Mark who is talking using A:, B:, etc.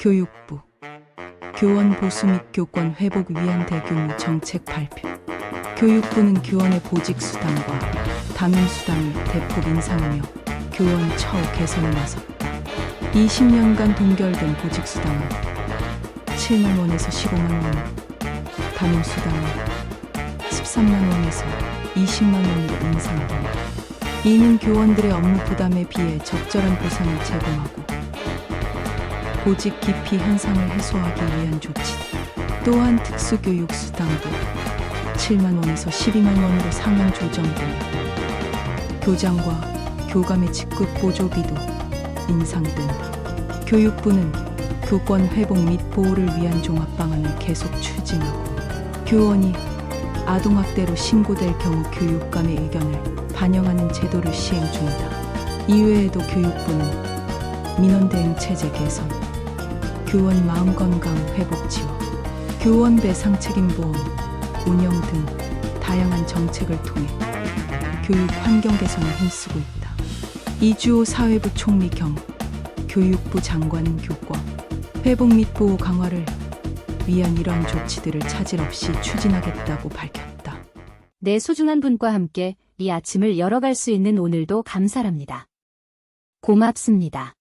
A: 교육부 교원 보수 및 교권 회복 위한 대규모 정책 발표 교육부는 교원의 보직 수당과 담임 수당을 대폭 인상하며 교원 처우 개선에 나섰다. 20년간 동결된 보직 수당은 7만 원에서 15만 원, 담임 수당은 13만 원에서 20만 원으로 인상된다. 이는 교원들의 업무 부담에 비해 적절한 보상을 제공하고 보직 기피 현상을 해소하기 위한 조치다. 또한 특수교육 수당도 7만 원에서 12만 원으로 상향 조정되며 교장과 교감의 직급 보조비도 인상된다. 교육부는 교권 회복 및 보호를 위한 종합 방안을 계속 추진하고 교원이 아동학대로 신고될 경우 교육감의 의견을 반영하는 제도를 시행 중이다. 이외에도 교육부는 민원 대응 체제 개선, 교원 마음 건강 회복 지원, 교원 배상 책임 보험, 운영 등 다양한 정책을 통해 교육 환경 개선에 힘쓰고 있다. 이주호 사회부 총리 겸 교육부 장관은 교권, 회복 및 보호 강화를 위한 이러한 조치들을 차질 없이 추진하겠다고 밝혔다.
B: 내 소중한 분과 함께 이 아침을 열어갈 수 있는 오늘도 감사합니다. 고맙습니다.